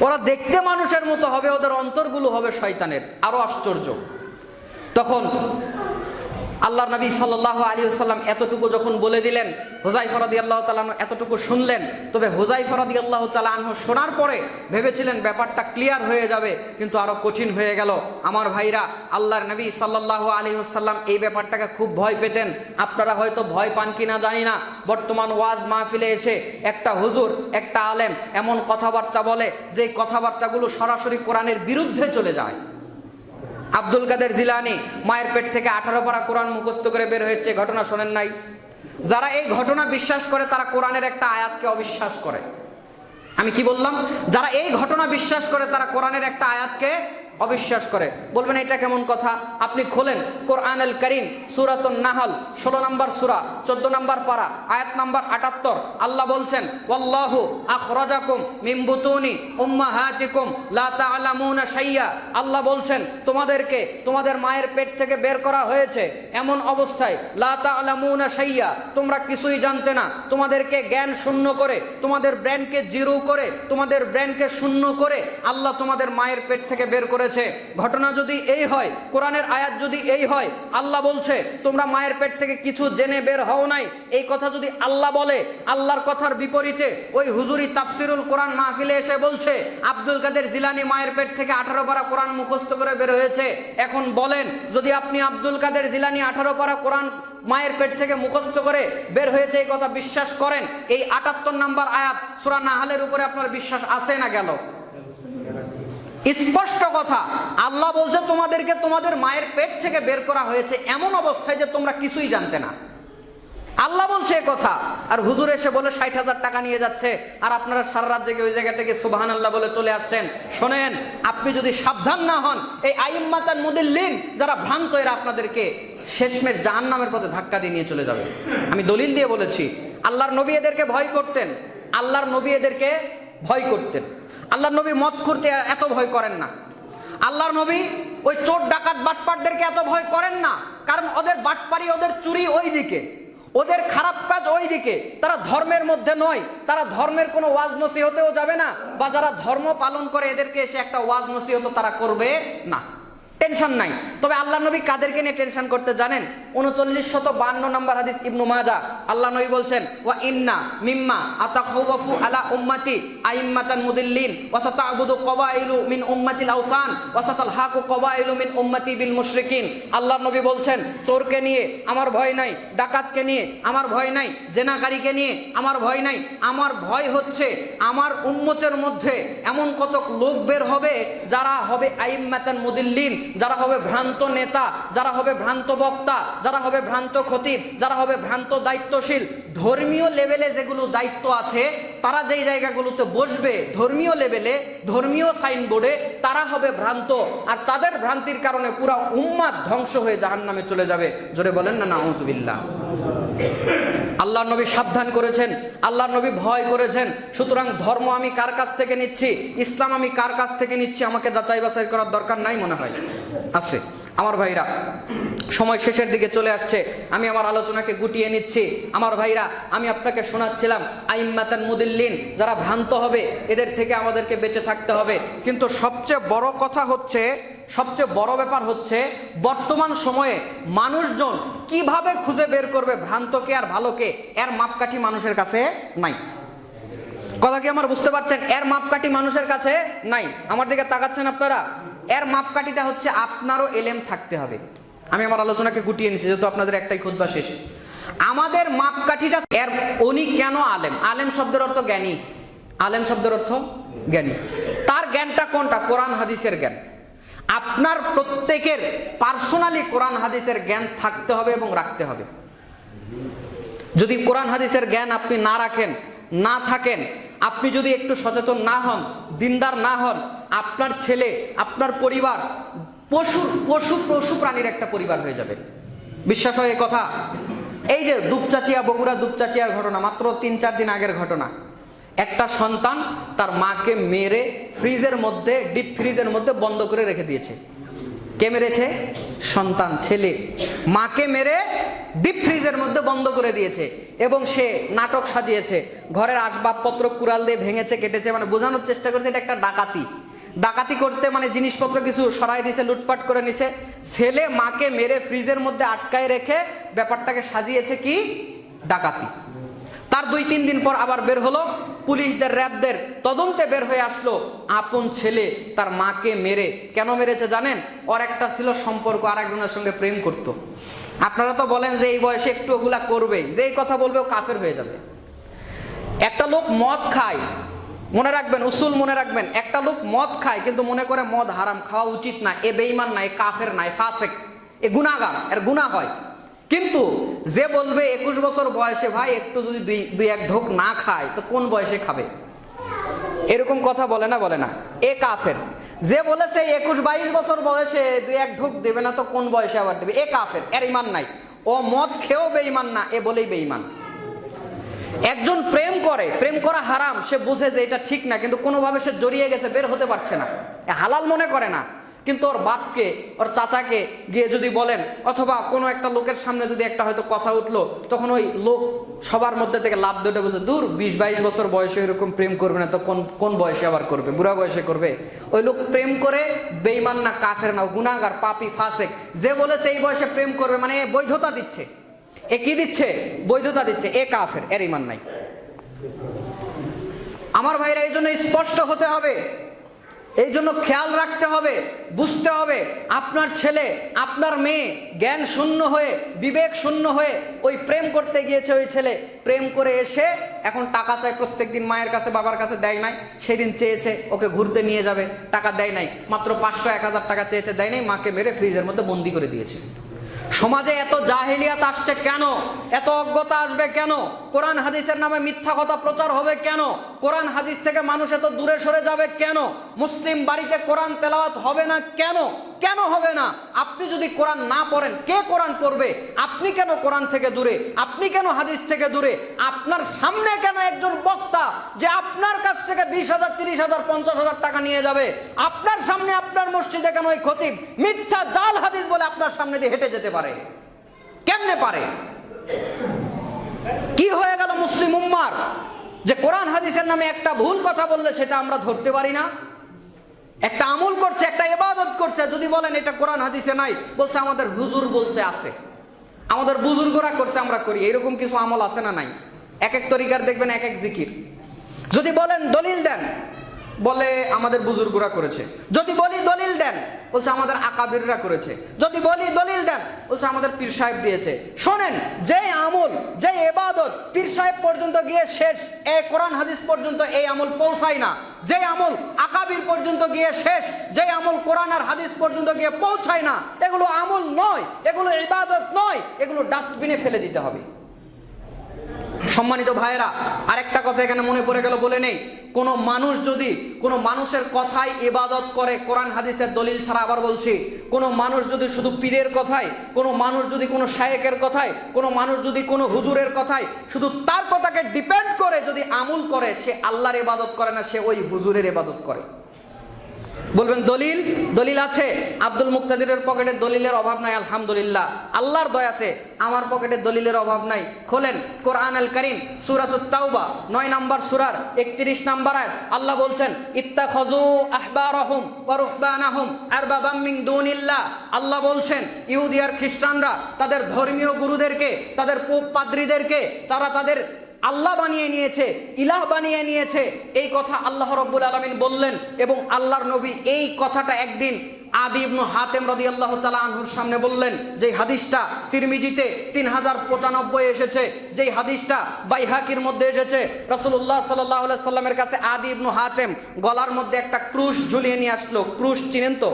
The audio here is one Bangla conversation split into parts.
ওরা দেখতে মানুষের মতো হবে ওদের অন্তরগুলো হবে শয়তানের। আরও আশ্চর্য। তখন আল্লাহ নবী সাল্লাহ আলী আসাল্লাম এতটুকু যখন বলে দিলেন হোজাই ফরাদি আল্লাহ তালাহ এতটুকু শুনলেন, তবে হোজাই ফরাদি আল্লাহ তালাহ শোনার পরে ভেবেছিলেন ব্যাপারটা ক্লিয়ার হয়ে যাবে, কিন্তু আরও কঠিন হয়ে গেল। আমার ভাইরা, আল্লাহর নবী সাল্লাহ আলী আসাল্লাম এই ব্যাপারটাকে খুব ভয় পেতেন। আপনারা হয়তো ভয় পান কি না জানি না, বর্তমান ওয়াজ মাহফিলে এসে একটা হুজুর, একটা আলেম এমন কথাবার্তা বলে যে কথাবার্তাগুলো সরাসরি কোরআনের বিরুদ্ধে চলে যায়। আব্দুল কাদের জিলানি মায়ের পেট থেকে আঠারো পারা কোরআন মুখস্থ করে বের হয়েছে, ঘটনা শোনেন নাই। যারা এই ঘটনা বিশ্বাস করে, তারা কোরআনের একটা আয়াতকে অবিশ্বাস করে। আমি কি বললাম? যারা এই ঘটনা বিশ্বাস করে, তারা কোরআনের একটা আয়াতকে অবিশ্বাস করে। বলবেন, এটা কেমন কথা? আপনি খোলেন কোরআন আল করিম, সুরাতুন নাহল, ষোলো নম্বর সুরা, চোদ্দ নম্বর পারা, আয়াত নম্বর আটাত্তর। আল্লাহ বলছেন, ওয়াল্লাহু আখরাজাকুম মিন বুতুনি উম্মাহাতিকুম, লা তা'লামুনা শাইয়া। আল্লাহ বলছেন, তোমাদেরকে, তোমাদের মায়ের পেট থেকে বের করা হয়েছে এমন অবস্থায়, লা তা'লামুনা শাইয়া, তোমরা কিছুই জানতে না। তোমাদেরকে জ্ঞান শূন্য করে, তোমাদের ব্রেনকে জিরো করে, তোমাদের ব্রেনকে শূন্য করে, আল্লাহ তোমাদের মায়ের পেট থেকে বের করেছে ঘটনা যদি এই হয়, কোরআনের আয়াত যদি এই হয়, আল্লাহ বলছে, তোমরা মায়ের পেট থেকে কিছু জেনে বের হও নাই। এই কথা যদি আল্লাহ বলে, আল্লাহর কথার বিপরীতে ওই হুজুরি তাফসিরুল কোরআন মাহফিলে এসে বলছে, আব্দুল কাদের জিলানি মায়ের পেট থেকে আঠারো পারা কোরআন মুখস্থ করে বের হয়েছে। এখন বলেন, যদি আপনি আব্দুল কাদের জিলানি আঠারো পারা কোরআন মায়ের পেট থেকে মুখস্থ করে বের হয়েছে, এই কথা বিশ্বাস করেন, এই আটাত্তর নাম্বার আয়াত সুরা নাহালের উপরে আপনার বিশ্বাস আছে না গেল? স্পষ্ট কথা। আল্লাহ বলছে, তোমাদেরকে তোমাদের মায়ের পেট থেকে বের করা হয়েছে এমন অবস্থায় যে তোমরা কিছুই জানতে না। আল্লাহ বলছে এ কথা। আর হুজুর এসে বলে, ষাট হাজার টাকা নিয়ে যাচ্ছে। আর আপনারা সারা রাত জেগে ওই জায়গা থেকে সুবাহান আল্লাহ বলে চলে আসছেন। শোনেন, আপনি যদি সাবধান না হন, এই আইম্মাতান মুদিল্লিন যারা ভ্রান্ত, এরা আপনাদেরকে শেষমেশ জাহান নামের পথে ধাক্কা দিয়ে নিয়ে চলে যাবে। আমি দলিল দিয়ে বলেছি, আল্লাহর নবী এদেরকে ভয় করতেন। আল্লাহর নবী এদেরকে ভয় করতেন। আল্লাহর নবী মত করতে এত ভয় করেন না। আল্লাহর নবী ওই চোর ডাকাত বাটপাটদেরকে এত ভয় করেন না, কারণ ওদের বাটপারি, ওদের চুরি ওই দিকে। ওদের খারাপ কাজ ওই দিকে। তারা ধর্মের মধ্যে নয়, তারা ধর্মের কোনো ওয়াজ নসিহতেও যাবে না, বা যারা ধর্ম পালন করে এদেরকে এসে একটা ওয়াজ নসিহত তারা করবে না। টেনশন নাই। তবে আল্লাহ নবী কাদেরকে নিয়ে টেনশন করতে জানেন? উনচল্লিশ শত বান্ন নম্বর হাদিস ইবনু মাজা। আল্লাহ নবী বলছেন, ওয়া ইন্না মিম্মা আতাখাওয়াফু আলা উম্মতি আইম্মাতান মুদিল্লিন, ওয়া সাতা'বুদু কবাইলু মিন উম্মাতিল আওসান, ওয়া সাতালহাকু কবাইলু মিন উম্মতি বিল মুশরিকিন। আল্লাহ নবী বলছেন, চোরকে নিয়ে আমার ভয় নাই, ডাকাতকে নিয়ে আমার ভয় নাই, জেনাকারীকে নিয়ে আমার ভয় নাই। আমার ভয় হচ্ছে আমার উম্মতের মধ্যে এমন কত লোক বের হবে যারা হবে আইম্মাতান মুদিল্লিন যারা হবে ভ্রান্ত নেতা, যারা হবে ভ্রান্ত বক্তা, যারা হবে ভ্রান্ত খতিব, যারা হবে ভ্রান্ত দায়িত্বশীল, ধর্মীয় লেভেলে যেগুলো দায়িত্ব আছে, তারা যেই জায়গাগুলোতে বসবে ধর্মীয় লেভেলে, ধর্মীয় সাইনবোর্ডে, তারা হবে ভ্রান্ত। আর তাদের ভ্রান্তির কারণে পুরা উম্মাদ ধ্বংস হয়ে জাহান নামে চলে যাবে। জোরে বলেন না, নাউজুবিল্লাহ। আল্লাহ নবী সাবধান করেছেন আল্লাহ নবী ভয় করেছেন। সুতরাং ধর্ম আমি কার কাছ থেকে নিচ্ছি? ইসলাম আমি কার কাছ থেকে নিচ্ছি? আমাকে যাচাই বাছাই করার দরকার নাই মনে হয়। আছে। আমার ভাইরা, সময় শেষের দিকে চলে আসছে। আমি আমার আলোচনাকে গুটিয়ে নিচ্ছি। আমার ভাইরা, আমি আপনাকে শোনাচ্ছিলাম, আইম্মাতান মুদিল্লিন, যারা ভ্রান্ত হবে, এদের থেকে আমাদেরকে বেঁচে থাকতে হবে। কিন্তু সবচেয়ে বড় কথা হচ্ছে সবচেয়ে বড় ব্যাপার হচ্ছে বর্তমান সময়ে মানুষজন কীভাবে খুঁজে বের করবে ভ্রান্তকে আর ভালোকে, এর মাপকাঠি মানুষের কাছে নাই। কথা কি আমার বুঝতে পারছেন? এর মাপকাঠি মানুষের কাছে নাই। আমার দিকে তাকাচ্ছেন আপনারা? এর মাপকাঠিটা হচ্ছে আপনারও এলেম থাকতে হবে। আমি আমার আলোচনাকে গুটিয়ে নিচ্ছি, যেহেতু আপনাদের একটাই খুদবা শেষ। আমাদের মাপকাঠিটা এর উনি কেন আলেম? আলেম শব্দের অর্থ জ্ঞানী। আলেম শব্দের অর্থ জ্ঞানী। তার জ্ঞানটা কোনটা? কোরআন, হাদিসের জ্ঞান। আপনার প্রত্যেকের পার্সোনালি কোরআন হাদিসের জ্ঞান থাকতে হবে এবং রাখতে হবে। যদি কোরআন হাদিসের জ্ঞান আপনি না রাখেন, না থাকেন, আপনি যদি একটু সচেতন না হন, দিনদার না হন, আপনার ছেলে, আপনার পরিবার, পশু পশু পশু প্রাণীর একটা পরিবার হয়ে যাবে। বিশ্বাস হয় কথা? এই যে দুপচাচিয়া, বগুড়া দুপচাচিয়ার ঘটনা, মাত্র তিন, চার দিন আগের ঘটনা। একটা সন্তান তার মাকে মেরে ফ্রিজের মধ্যে, ডিপ ফ্রিজের মধ্যে বন্ধ করে রেখে দিয়েছে। কে মেরেছে? সন্তান, ছেলে। মাকে মেরে ডিপ ফ্রিজের মধ্যে বন্ধ করে দিয়েছে এবং সে নাটক সাজিয়েছে। ঘরের আসবাবপত্র কুড়াল দিয়ে ভেঙেছে, কেটেছে মানে বোঝানোর চেষ্টা করেছে এটা একটা ডাকাতি। ডাকাতি করতে মানে জিনিসপত্র কিছু সরাই দিছে, লুটপাট করে নিছে। ছেলে মাকে মেরে ফ্রিজের মধ্যে আটকায় রেখে ব্যাপারটাকে সাজিয়েছে কি? ডাকাতি। তার দুই তিন দিন পর আবার বের হলো। পুলিশদের, র্যাবদের তদন্তে বের হয়ে আসলো আপন ছেলে, তার মাকে মেরে। কেন মেরেছে জানেন? ওর একটা ছিল সম্পর্ক আর একজনের সঙ্গে প্রেম করত। আপনারা তো বলেন যে এই বয়সে একটু ওগুলা করবেই যেই কথা বলবে ও কাফের হয়ে যাবে। একটা লোক মদ খায়, মনে রাখবেন, উসুল মনে রাখবেন, একটা লোক মদ খায়, কিন্তু মনে করে মদ হারাম, খাওয়া উচিত না, এ বেইমান নাই কাফের নাই ফাসেক, এ গুণাগার এর গুণা হয়। কিন্তু যে বলবে একুশ বছর বয়সে, ভাই, একটু যদি দুই দুই এক ঢোক না খায়, তো কোন বয়সে খাবে? এরকম কথা বলে না বলে না। এ কাফের। যে বলেছে একুশ, বাইশ বছর বয়সে দুই এক ঢোক দেবে না, তো কোন বয়সে আবার দেবে? এ কাফের, এর ইমান নাই। ও মদ খেয়েও বেইমান না, এ বলেই বেইমান একজন প্রেম করে, প্রেম করা হারাম, সে বুঝে যে এটা ঠিক না, কিন্তু কোনোভাবে সে জড়িয়ে গেছে, বের হতে পারছে না। হালাল মনে করে না। কিন্তু ওর বাপকে, ওর চাচাকে গিয়ে যদি বলেন, অথবা কোনো একটা লোকের সামনে যদি একটা হয়তো কথা উঠল, তখন ওই লোক সবার মধ্যে থেকে লাভ দুটো বলছে, দূর, বিশ বাইশ বছর বয়সে এরকম প্রেম করবে না, তো কোন কোন বয়সে আবার করবে? বুড়া বয়সে করবে? ওই লোক প্রেম করে বেইমান না, কাফের না গুনাগার পাপি, ফাসেক, যে বলেছে এই বয়সে প্রেম করবে মানে এ বৈধতা দিচ্ছে। এ কি দিচ্ছে? বৈধতা দিচ্ছে। এ কাফের, এর ইমান নাই। আমার ভাইরা এই জন্য স্পষ্ট হতে হবে। এই জন্য খেয়াল রাখতে হবে, বুঝতে হবে, আপনার ছেলে, আপনার মেয়ে জ্ঞান শূন্য হয়ে, বিবেক শূন্য হয়ে ওই প্রেম করতে গিয়েছে ওই ছেলে। প্রেম করে এসে এখন টাকা চায় প্রত্যেকদিন মায়ের কাছে, বাবার কাছে দেয় নাই। সেদিন চেয়েছে ওকে ঘুরতে নিয়ে যাবে, টাকা দেয় নাই। মাত্র পাঁচশো এক হাজার টাকা চেয়েছে, দেয় নাই, মাকে মেরে ফ্রিজের মধ্যে বন্দি করে দিয়েছে। সমাজে এত জাহেলিয়াত আসছে কেন? এত অজ্ঞতা আসবে কেন? কোরআন হাদিসের নামে মিথ্যা কথা প্রচার হবে কেন? কোরআন হাদিস থেকে মানুষ এত দূরে সরে যাবে কেন? মুসলিম বাড়িতে কোরআন তেলাওয়াত হবে না কেন? কেন হবে না? আপনি যদি কোরআন না পড়েন, কে কোরআন পড়বে? আপনি কেন কোরআন থেকে দূরে? আপনি কেন হাদিস থেকে দূরে? আপনার সামনে কেন একজন বক্তা যে আপনার কাছ থেকে বিশ হাজার, তিরিশ হাজার, পঞ্চাশ হাজার টাকা নিয়ে যাবে? আপনার সামনে আপনার মসজিদে কেন ওই খতিব মিথ্যা জাল হাদিস বলে আপনার সামনে দিয়ে হেঁটে যেতে পারে? কেমনে পারে? কি হয়ে গেল মুসলিম উম্মার? যে কোরআন হাদিসের নামে একটা ভুল কথা বললে সেটা আমরা ধরতে পারি না। একটা আমল করছে, একটা ইবাদত করছে, যদি বলেন এটা কোরআন হাদিসে নাই, বলছে আমাদের হুজুর বলছে আছে। আমাদের বুজুর্গরা করছে, আমরা করি। এরকম কিছু আমল আছে না নাই? এক এক তরিকার দেখবেন, এক এক জিকির। যদি বলেন দলিল দেন বলে আমাদের বুজুর্গরা করেছে। যদি বলি দলিল দেন, বলছে আমাদের আকাবিররা করেছে। যদি বলি দলিল দেন, বলছে আমাদের পীর সাহেব দিয়েছে। শোনেন যে আমল যে এবাদত পীর সাহেব পর্যন্ত গিয়ে শেষ, এ কোরআন হাদিস পর্যন্ত এই আমল পৌঁছায় না। যে আমল আকাবির পর্যন্ত গিয়ে শেষ যে আমল কোরআন আর হাদিস পর্যন্ত গিয়ে পৌঁছায় না, এগুলো আমল নয়, এগুলো ইবাদত নয়, এগুলো ডাস্টবিনে ফেলে দিতে হবে। সম্মানিত ভাইয়েরা, আরেকটা কথা এখানে মনে পড়ে গেল, বলে নেই। কোনো মানুষ যদি কোনো মানুষের কথাই ইবাদত করে, কোরআন হাদিসের দলিল ছাড়া আবার বলছি, কোনো মানুষ যদি শুধু পীরের কথায়, কোনো মানুষ যদি কোনো শায়েকের কথায়, কোনো মানুষ যদি কোনো হুজুরের কথায়, শুধু তার কথাকে ডিপেন্ড করে যদি আমুল করে, সে আল্লাহর ইবাদত করে না, সে ওই হুজুরের ইবাদত করে। বলবেন, দলিল? দলিল আছে। আব্দুল মুক্তাদিরের পকেটে দলিলের অভাব নাই, আলহামদুলিল্লাহ। আল্লাহর দয়াতে আমার পকেটে দলিলের অভাব নাই। খোলেন কোরআন আল করিম সুরাত তাওবা, নয় নাম্বার সুরার, একত্রিশ নাম্বার আয়াত। আল্লাহ বলছেন ইত্তা খজু আহবারহুম ওয়া রুহবানাহুম আরবাবাম মিন দুনিল্লাহ। আল্লাহ বলছেন, ইহুদি আর খ্রিস্টানরা তাদের ধর্মীয় গুরুদেরকে, তাদের পোপ পাদ্রীদেরকে তারা তাদের আল্লাহ বানিয়ে নিয়েছে, ইলাহ বানিয়ে নিয়েছে, এই কথা আল্লাহ রব্বুল আলমিন বললেন এবং আল্লাহর নবী এই কথাটা একদিন আদি ইবনু হাতেম রদি আল্লাহ তালা আনহুর সামনে বললেন যে হাদিসটা তিরমিজিতে তিন হাজার পঁচানব্বই এসেছে, যেই হাদিসটা বাইহাকির মধ্যে এসেছে রসুল্লাহ সাল্লাহ সাল্লামের কাছে আদি ইবনু হাতেম গলার মধ্যে একটা ক্রুশ ঝুলিয়ে নিয়ে আসলো। ক্রুশ চিনেন তো?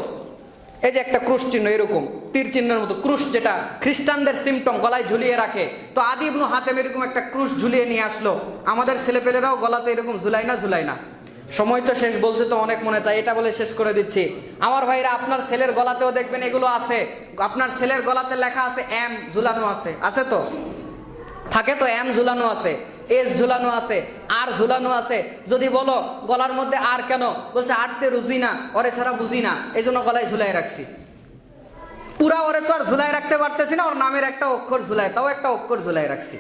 এই যে একটা ক্রুশ চিহ্ন, এরকম। তীর চিহ্নের মতো ক্রুশ যেটা খ্রিস্টানদের সিমটম গলায় ঝুলিয়ে রাখে। তো আদিবনু হাতেম এরকম একটা ক্রুশ ঝুলিয়ে নিয়ে আসলো। আমাদের ছেলেপেলেরাও গলাতে এরকম ঝুলাই না ঝুলাই না। সময় তো শেষ বলতে তো অনেক মনে চায়, এটা বলে শেষ করে দিচ্ছি। আমার ভাইরা, আপনার ছেলের গলাতেও দেখবেন এগুলো আছে। আপনার ছেলের গলাতে লেখা আছে এম ঝুলানো আছে। আছে তো? থাকে তো এম ঝুলানো আছে, এস ঝুলানো আছে, আর ঝুলানো আছে। যদি বলো, গলার মধ্যে আর কেন? বলছে আরতে রুজি না, ওরে ছাড়া বুঝি না এই জন্য গলায় ঝুলাই রাখছি। পুরা ওরে তো আর ঝুলাই রাখতে পারতেছি না, ওর নামের একটা অক্ষর ঝুলাই, তাও একটা অক্ষর ঝুলাই রাখছি।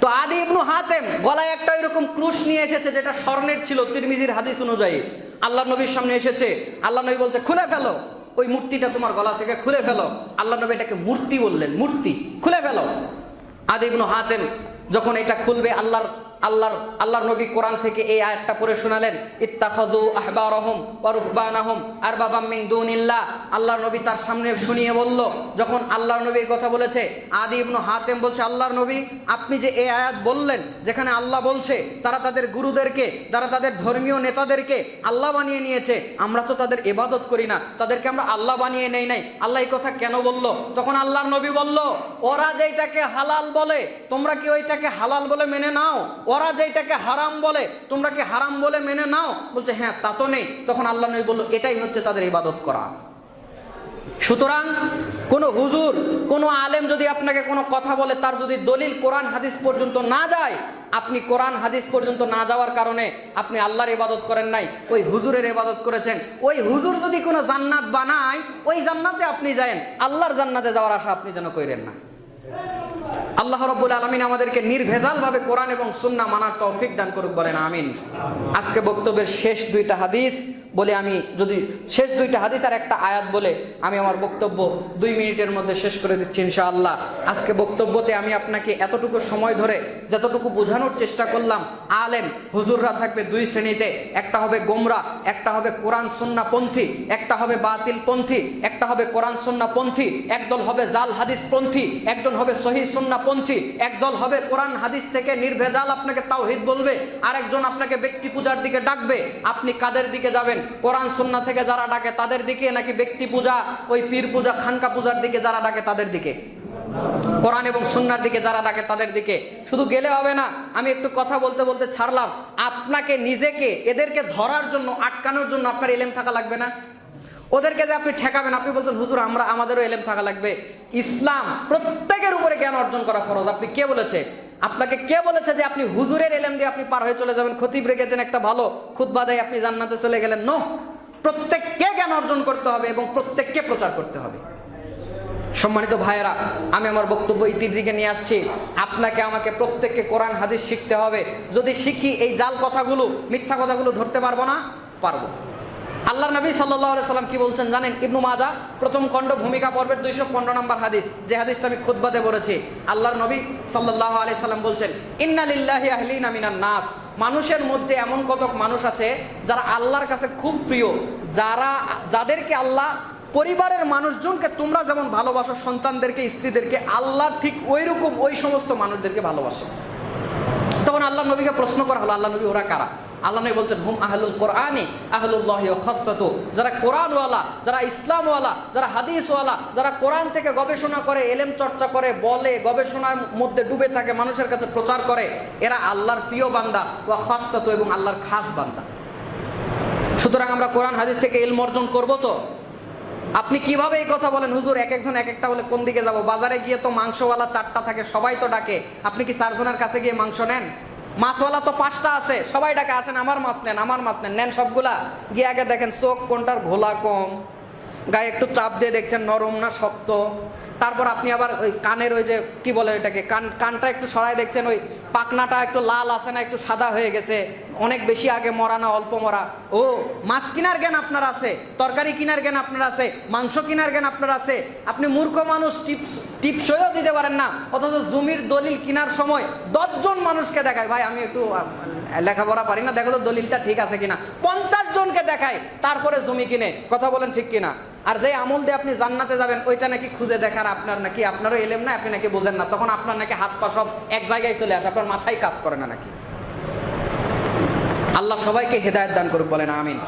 তো আদি ইবনু হাতেম গলায় একটা এরকম ক্রুশ নিয়ে এসেছে, যেটা স্বর্ণের ছিল, তিরমিজির হাদিস অনুযায়ী। আল্লাহ নবীর সামনে এসেছে আল্লাহ নবী বলছে, খুলে ফেলো, ওই মূর্তিটা তোমার গলা থেকে খুলে ফেলো। আল্লাহ নবী এটাকে মূর্তি বললেন, মূর্তি, খুলে ফেলো। আদি ইবনু হাতেম যখন এটা খুলবে আল্লাহর আল্লাহর আল্লাহর নবী কোরআন থেকে এই আয়াতটা পড়ে শোনালেন, ইত্তাখাযু আহবারহুম ওয়া রুহবানাহুম আরবাবাম মিন দুনিল্লাহ। আল্লাহর নবী তার সামনে শুনিয়ে বলল, যখন আল্লাহর নবী কথা বলেছে, আদি ইবনু হাতেম বলছে, আল্লাহর নবী, আপনি যে এই আয়াত বললেন, যেখানে আল্লাহ বলছে, তারা তাদের গুরুদেরকে, তারা তাদের ধর্মীয় নেতাদেরকে আল্লাহ বানিয়ে নিয়েছে, আমরা তো তাদের ইবাদত করি না, তাদেরকে আমরা আল্লাহ বানিয়ে নেই নাই। আল্লাহ এই কথা কেন বলল? তখন আল্লাহর নবী বলল, ওরা যেটাকে হালাল বলে, তোমরা কি ওইটাকে হালাল বলে মেনে নাও? ওরা যেটাকে হারাম বলে, তোমরা কি হারাম বলে মেনে নাও? বলছে হ্যাঁ তা তো নেই। তখন আল্লাহ নবী বলল, এটাই হচ্ছে তাদের ইবাদত করা। সুতরাং কোনো হুজুর, কোনো আলেম যদি আপনাকে কোনো কথা বলে, তার যদি দলিল কোরআন হাদিস পর্যন্ত না যায়, আপনি কোরআন হাদিস পর্যন্ত না যাওয়ার কারণে আপনি আল্লাহর ইবাদত করেন নাই, ওই হুজুরের ইবাদত করেছেন। ওই হুজুর যদি কোনো জান্নাত বানায়, ওই জান্নাতে আপনি যায়েন। আল্লাহর জান্নাতে যাওয়ার আশা আপনি যেন কইরেন না। আল্লাহ রব্বুল আলমিন আমাদেরকে নির্ভেজালভাবে কোরআন এবং সুন্না মানার তৌফিক দান করুক বলেন, আমিন। আজকে বক্তব্যের শেষ দুইটা হাদিস বলে আমি যদি শেষ দুইটা হাদিস আর একটা আয়াত বলে আমি আমার বক্তব্য দুই মিনিটের মধ্যে শেষ করে দিচ্ছি ইনশাআল্লাহ। আজকে বক্তব্যতে আমি আপনাকে এতটুকু সময় ধরে যতটুকু বোঝানোর চেষ্টা করলাম, আলেম, হুজুররা থাকবে দুই শ্রেণীতে, একটা হবে গোমরা, একটা হবে কোরআন, সুন্না পন্থী, একটা হবে বাতিল পন্থী, একটা হবে কোরআন, সুন্না পন্থী একদল হবে জাল হাদিস পন্থী একদল হবে সহি সুন্না পন্থী একদল হবে কোরআন হাদিস থেকে নির্ভেজাল আপনাকে তাওহিদ বলবে, আরেকজন আপনাকে ব্যক্তি পূজার দিকে ডাকবে, আপনি কাদের দিকে যাবেন? কোরআন সুন্না থেকে যারা ডাকে, তাদের দিকে নাকি ব্যক্তি পূজা, ওই পীর পূজা, খানকা পূজার দিকে যারা ডাকে, তাদের দিকে? কোরআন এবং সুন্নার দিকে যারা ডাকে, তাদের দিকে? শুধু গেলে হবে না, আমি একটু কথা বলতে বলতে ছাড়লাম, আপনাকে নিজেকে, এদেরকে ধরার জন্য, আটকানোর জন্য আপনার এলেম থাকা লাগবে না? ওদেরকে যে আপনি ঠেকাবেন, আপনি বলছেন, হুজুর, আমরা, আমাদেরও এলেম থাকা লাগবে। ইসলাম প্রত্যেকের উপরে জ্ঞান অর্জন করা ফরজ। আপনি কে বলেছে? আপনাকে কে বলেছে যে আপনি হুজুরের এলেম দিয়ে আপনি পার হয়ে চলে যাবেন? খতিব রেখেছেন একটা ভালো খুতবা দেয়, আপনি জান্নাতে চলে গেলেন। নো, প্রত্যেককে জ্ঞান অর্জন করতে হবে এবং প্রত্যেককে প্রচার করতে হবে। সম্মানিত ভাইয়েরা, আমি আমার বক্তব্য ইতির দিকে নিয়ে আসছি। আপনাকে, আমাকে প্রত্যেককে কোরআন, হাদিস শিখতে হবে। যদি শিখি, এই জাল কথাগুলো, মিথ্যা কথাগুলো ধরতে পারব না? পারব। আল্লাহ নবী সাল্লাহ সাল্লাম কি বলছেন জানেন? ইবনু মাজা প্রথম খণ্ড ভূমিকা পর্বের দুইশো পনেরো নম্বর হাদিস। যে হাদিসটা আমি খুদ্বাতে বলেছি আল্লাহর নবী সাল্লাহ আলি সাল্লাম বলছেন ইন্নালিল্লাহি আহলিন আমিনান নাস। মানুষের মধ্যে এমন কতক মানুষ আছে যারা আল্লাহর কাছে খুব প্রিয়, যারা, যাদেরকে আল্লাহ পরিবারের মানুষজনকে তোমরা যেমন ভালোবাসো, সন্তানদেরকে, স্ত্রীদেরকে, আল্লাহ ঠিক ওই রকম ওই সমস্ত মানুষদেরকে ভালোবাসে। তখন আল্লাহ নবীকে প্রশ্ন করা হলো আল্লাহ নবী ওরা কারা? আল্লাহ নবী বলছেন, হুম আহলুল কোরআনে, আহলুল্লাহ খাসাতু। যারা কোরআনওয়ালা, যারা ইসলামওয়ালা, যারা হাদিসওয়ালা, যারা কোরআন থেকে গবেষণা করে, এলেম চর্চা করে, বলে, গবেষণার মধ্যে ডুবে থাকে, মানুষের কাছে প্রচার করে, এরা আল্লাহর প্রিয় বান্দা ও খাসাতু এবং আল্লাহর খাস বান্দা। সুতরাং আমরা কোরআন, হাদিস থেকে এলম অর্জন করব তো? আপনি কীভাবে এই কথা বলেন? হুজুর, এক একজন এক একটা বলে, কোন দিকে যাব? বাজারে গিয়ে তো মাংসওয়ালা চারটা থাকে, সবাই তো ডাকে। আপনি কি চারজনের কাছে গিয়ে মাংস নেন? মাছওয়ালা তো পাঁচটা আছে, সবাই ডাকে, আসেন, আমার মাছ নেন, আমার মাছ নেন। নেন সবগুলা। গিয়ে আগে দেখেন চোখ কোনটার ঘোলা কম, গায়ে একটু চাপ দিয়ে দেখছেন নরম না শক্ত। তারপর আপনি আবার ওই কানের ওই যে, কি বলে ওইটাকে, কান কানটা একটু সরাই দেখছেন ওই পাকনাটা একটু লাল আছে না, একটু সাদা হয়ে গেছে। অনেক বেশি আগে মরা না, অল্প মরা। ও, মাছ কিনার জ্ঞান আপনার আছে, তরকারি কিনার জ্ঞান আপনার আছে, মাংস কিনার জ্ঞান আপনার আছে। আপনি মূর্খ মানুষ, টিপস, টিপসইও দিতে পারেন না। অথচ জমির দলিল কিনার সময় দশজন মানুষকে দেখায়। ভাই, আমি একটু লেখাপড়া পারি না, দেখো তো দলিলটা ঠিক আছে কিনা। পঞ্চাশ জনকে দেখায়, তারপরে জমি কিনে। কথা বলেন ঠিক কিনা? আর যে আমল দিয়ে আপনি জান্নাতে যাবেন, ওইটা নাকি খুঁজে দেখার আপনার নাকি, আপনারও এলেম না আপনি নাকি বোঝেন না। তখন আপনার নাকি হাত পা সব এক জায়গায় চলে আসে, আপনার মাথায় কাজ করে না নাকি? আল্লাহ সবাইকে হেদায়ত দান করুক, বলেন আমিন।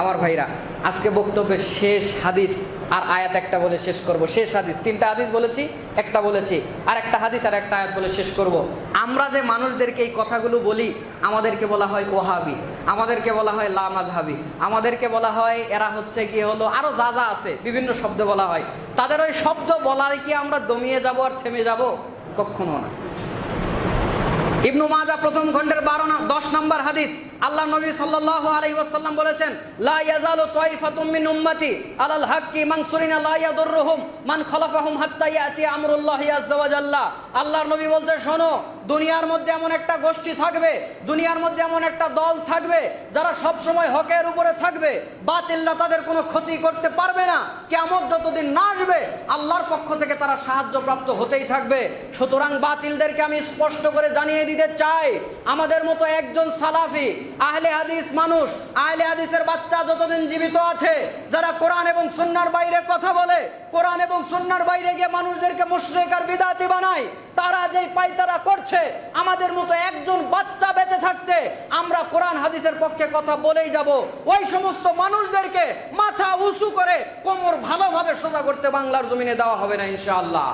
আমার ভাইরা, আজকে বক্তব্যের শেষ হাদিস আর আয়াত একটা বলে শেষ করব, শেষ হাদিস। তিনটা হাদিস বলেছি, একটা বলেছি, আর একটা হাদিস আর একটা আয়াত বলে শেষ করব। আমরা যে মানুষদেরকে এই কথাগুলো বলি, আমাদেরকে বলা হয় ওহাবি, আমাদেরকে বলা হয় লামাজহাবি আমাদেরকে বলা হয় এরা হচ্ছে কি হলো, আরও যা যা আছে, বিভিন্ন শব্দ বলা হয়। তাদের ওই শব্দ বলায় কি আমরা দমিয়ে যাব আর থেমে যাব? কখনো না। ইবনু মাজা প্রথম খণ্ডের বারো দশ নম্বর হাদিস। আল্লাহ নবী সাল্লাল্লাহু আলাইহি ওয়াসাল্লাম বলেছেন, লা ইয়াজালু তাইফাতুম মিন উম্মতি আলাল হাক্কি মানসুরিনা লা ইয়াদুররুহুম মান খালাফাহুম হাত্তা ইয়াতি আমরুল্লাহি জাল্লা। আল্লাহর নবী বলছে, শোনো, দুনিয়ার মধ্যে এমন একটা গোষ্ঠী থাকবে, দুনিয়ার মধ্যে এমন একটা দল থাকবে, যারা সব সময় হকের উপরে থাকবে, বাতিলরা তাদের কোনো ক্ষতি করতে পারবে না। কেমন যতদিন না আসবে, আল্লাহর পক্ষ থেকে তারা সাহায্য প্রাপ্ত হতেই থাকবে। সুতরাং বাতিলদেরকে আমি স্পষ্ট করে জানিয়ে দিতে চাই। আমাদের মতো একজন সালাফি, আহলে হাদিস মানুষ, আহলে হাদিসের বাচ্চা যতদিন জীবিত আছে, যারা কোরআন এবং সুন্নার বাইরে কথা বলে, কোরআন এবং সুন্নার বাইরে গিয়ে মানুষদেরকে মুশরিক আর বিদাতি বানায়, তারা যেই পাইতারা করছে, আমাদের মতো একজন বাচ্চা বেঁচে থাকতে আমরা কোরআন হাদিসের পক্ষে কথা বলেই যাব। ওই সমস্ত মানুষদেরকে মাথা উঁচু করে কোমর ভালোভাবে সোজা করতে বাংলার জমিনে দেওয়া হবে না, ইনশাআল্লাহ।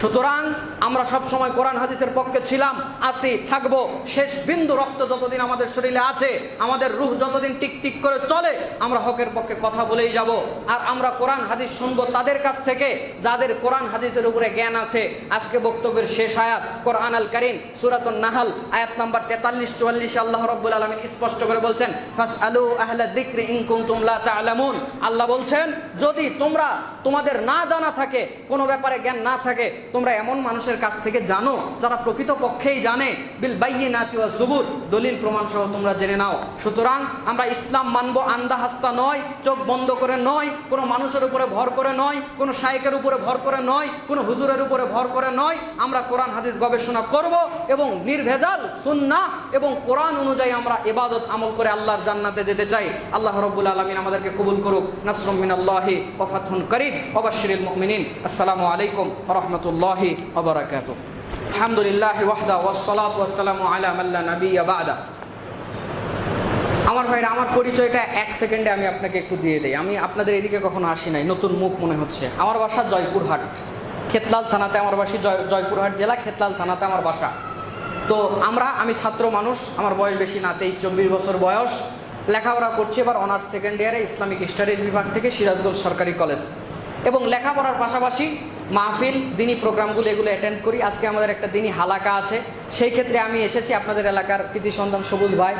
সুতরাং আমরা সব সময় কোরআন হাদিসের পক্ষে ছিলাম আছি থাকব। শেষ বিন্দু রক্ত যতদিন আমাদের শরীরে আছে, আমাদের রুহ যতদিন টিক টিক করে চলে, আমরা হকের পক্ষে কথা বলেই যাব। আর আমরা কোরআন হাদিস শুনব তাদের কাছ থেকে, যাদের কোরআন হাদিসের উপরে জ্ঞান আছে। আজকে বক্তব্যের শেষ আয়াত কোরআন আল করিম, সুরাতুন নাহাল, আয়াত নাম্বার তেতাল্লিশ, চুয়াল্লিশ, আল্লাহ রব্বুল আলমিন স্পষ্ট করে বলছেন ফাস আলু আহলা দিক্রি ইনকুম তুমলা তালামুন। আল্লাহ বলছেন, যদি তোমরা তোমাদের না জানা থাকে, কোনো ব্যাপারে জ্ঞান না থাকে তোমরা এমন মানুষের কাছ থেকে জানো, যারা প্রকৃত পক্ষেই জানে, বিল বাইয়ে নাতি ওয়া জুবুর দলিল প্রমাণ সহ তোমরা জেনে নাও। সুতরাং আমরা ইসলাম মানবো আন্দা হাস্তা নয়, চোখ বন্ধ করে নয়, কোনো মানুষের উপরে ভর করে নয়, কোনো শাইকের উপরে ভর করে নয়, কোনো হুজুরের উপরে ভর করে নয়। আমরা কোরআন, হাদিস গবেষণা করব এবং নির্ভেজাল সুন্নাহ এবং কোরআন অনুযায়ী আমরা ইবাদত আমল করে আল্লাহর জান্নাতে যেতে চাই। আল্লাহ রব্বুল আলমিন আমাদেরকে কবুল করুক। নাসরুম মিনাল্লাহি ওয়া ফাতহুন করিম। বাশশিরিল মুমিনিন। আসসালামু আলাইকুম ওয়া রাহমাতুল্লাহি ওয়া বারাকাতুহু। আলহামদুলিল্লাহ ওয়াহদা ওয়াসসালাতু ওয়াসসালামু আলা মান লা নাবিয়্যা বা'দা। আমার ভাইরা, আমার পরিচয়টা এক সেকেন্ডে আমি আপনাকে একটু দিয়ে দেই। আমি আপনাদের এদিকে কখনো আসি নাই, নতুন মুখ মনে হচ্ছে। আমার বাসা জয়পুরহাট। খেতলাল থানাতে আমার বাসি জয়, জয়পুরহাট জেলা, খেতলাল থানাতে আমার বাসা। তো আমরা, আমি ছাত্র মানুষ, আমার বয়স বেশি না, তেইশ চব্বিশ বছর বয়স। লেখাপড়া করছি এবার অনার্স সেকেন্ড ইয়ারে ইসলামিক স্টাডিজ বিভাগ থেকে সিরাজগঞ্জ সরকারি কলেজ। এবং লেখাপড়ার পাশাপাশি মাহফিল দিনই প্রোগ্রামগুলো এগুলো অ্যাটেন্ড করি। আজকে আমাদের একটা দিনই হালাকা আছে। সেই ক্ষেত্রে আমি এসেছি আপনাদের এলাকার কৃতি সন্ধান সবুজ ভাই।